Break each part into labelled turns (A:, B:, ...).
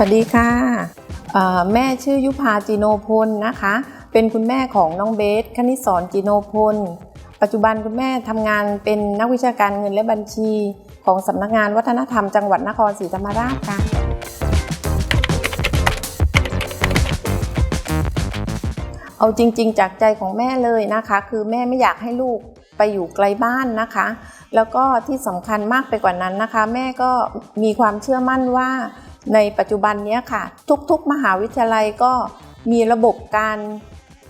A: สวัสดีค่ะแม่ชื่อยุพาจิโนพลนะคะ เป็นคุณแม่ของน้องเบสคณิสอนจิโนพล ปัจจุบันคุณแม่ทำงานเป็นนักวิชาการเงินและบัญชีของสำนักงานวัฒนธรรมจังหวัดนครศรีธรรมราชค่ะเอาจริง ๆ จากใจของแม่เลยนะคะ คือแม่ไม่อยากให้ลูกไปอยู่ไกลบ้านนะคะ แล้วก็ที่สำคัญมากไปกว่านั้นนะคะ แม่ก็มีความเชื่อมั่นว่า ในปัจจุบันนี้ค่ะ ทุกๆ มหาวิทยาลัยก็มีระบบการ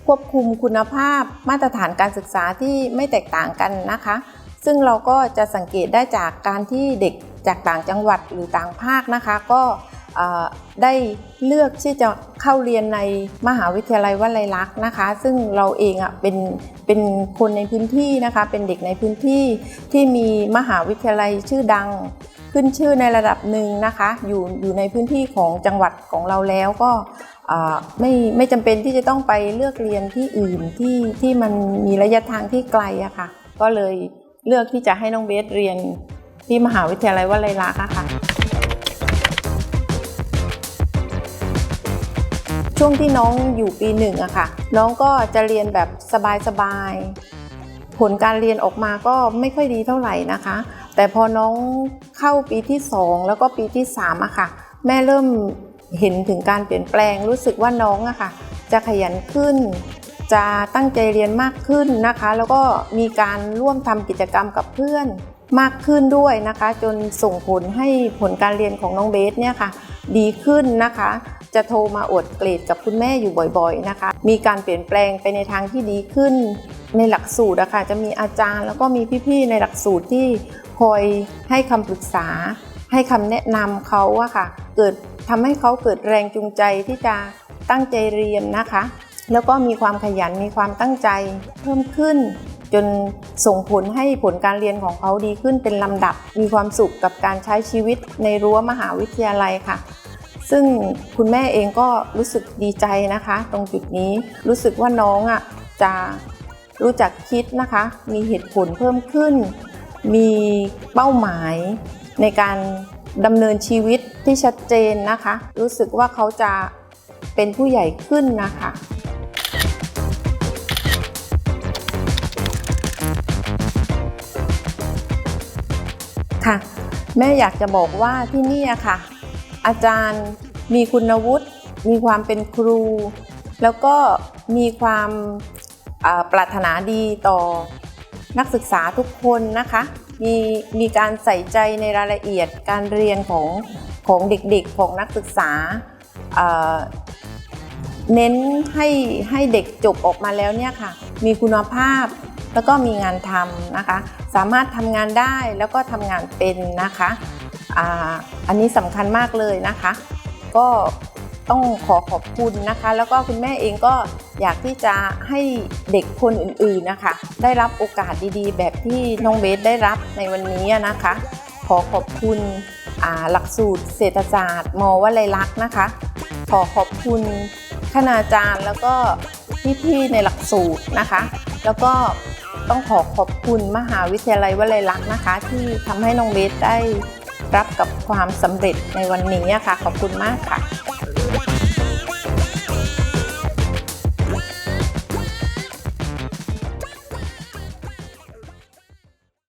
A: ควบคุมคุณภาพมาตรฐานการศึกษาที่ไม่แตกต่างกันนะคะ ซึ่งเราก็จะสังเกตได้จากการที่เด็กจากต่างจังหวัดหรือต่างภาคนะคะ ก็ได้เลือกที่จะเข้าเรียนในมหาวิทยาลัยวลัยลักษณ์นะคะ ซึ่งเราเองอะเป็นเป็นคนในพื้นที่นะคะ เป็นเด็กในพื้นที่ที่มีมหาวิทยาลัยชื่อดัง ขึ้นชื่อในระดับหนึ่งนะคะ อยู่อยู่ในพื้นที่ของจังหวัดของเราแล้วก็ไม่ไม่จำเป็นที่จะต้องไปเลือกเรียนที่อื่นที่ที่มันมีระยะทางที่ไกลอะค่ะ ก็เลยเลือกที่จะให้น้องเบสเรียนที่มหาวิทยาลัยวลัยลักษณ์อะค่ะ ช่วงที่น้องอยู่ปีหนึ่งอะค่ะ น้องก็จะเรียนแบบสบายๆผลการเรียนออกมาก็ไม่ค่อยดีเท่าไหร่นะคะ แต่พอน้องเข้าปีที่ 2 แล้วก็ปีที่3อะค่ะ แม่เริ่มเห็นถึงการเปลี่ยนแปลงรู้สึกว่าน้องอะค่ะ จะขยันขึ้น จะตั้งใจเรียนมากขึ้นนะคะ แล้วก็มีการร่วมทำกิจกรรมกับเพื่อนมากขึ้นด้วยนะคะ จนส่งผลให้ผลการเรียนของน้องเบสเนี่ยค่ะ ดีขึ้นนะคะ จะโทรมาอวดเกรดกับคุณแม่อยู่บ่อยๆนะคะ มีการเปลี่ยนแปลงไปในทางที่ดีขึ้น ในหลักสูตรอะค่ะจะมีอาจารย์แล้วก็มีพี่ๆในหลักสูตรที่คอยให้คำปรึกษา ให้คำแนะนำเขาอะค่ะ เกิดทำให้เขาเกิดแรงจูงใจที่จะตั้งใจเรียนนะคะ แล้วก็มีความขยันมีความตั้งใจเพิ่มขึ้น จนส่งผลให้ผลการเรียนของเขาดีขึ้นเป็นลำดับ มีความสุขกับการใช้ชีวิตในรั้วมหาวิทยาลัยค่ะ ซึ่งคุณแม่เองก็รู้สึกดีใจนะคะ ตรงจุดนี้รู้สึกว่าน้องอะจะ รู้จักคิดนะคะ มีเหตุผลเพิ่มขึ้น มีเป้าหมายในการดำเนินชีวิตที่ชัดเจนนะคะ รู้สึกว่าเขาจะเป็นผู้ใหญ่ขึ้นนะคะค่ะแม่อยากจะบอกว่าที่นี่ค่ะ อาจารย์มีคุณวุฒิมีความเป็นครู แล้วก็มีความ ปรารถนาดีต่อนักศึกษาทุกคนนะคะ มีมีการใส่ใจในรายละเอียดการเรียนของของเด็กๆ ของนักศึกษา เน้นให้ให้เด็กจบออกมาแล้วเนี่ยค่ะ มีคุณภาพแล้วก็มีงานทำนะคะ สามารถทำงานได้แล้วก็ทำงานเป็นนะคะออันนี้สำคัญมากเลยนะคะ ก็ ต้องขอขอบคุณนะคะ แล้วก็คุณแม่เองก็อยากที่จะให้เด็กคนอื่นๆนะคะ ได้รับโอกาสดีๆ แบบที่น้องเบสได้รับในวันนี้นะคะ ขอขอบคุณหลักสูตรเศรษฐศาสตร์ มวลัยลักษณ์นะคะ ขอขอบคุณคณาจารย์แล้วก็พี่ๆในหลักสูตรนะคะ แล้วก็ต้องขอขอบคุณมหาวิทยาลัยวลัยลักษณ์นะคะ ที่ทำให้น้องเบสได้รับกับความสำเร็จในวันนี้ค่ะ ขอบคุณมากค่ะ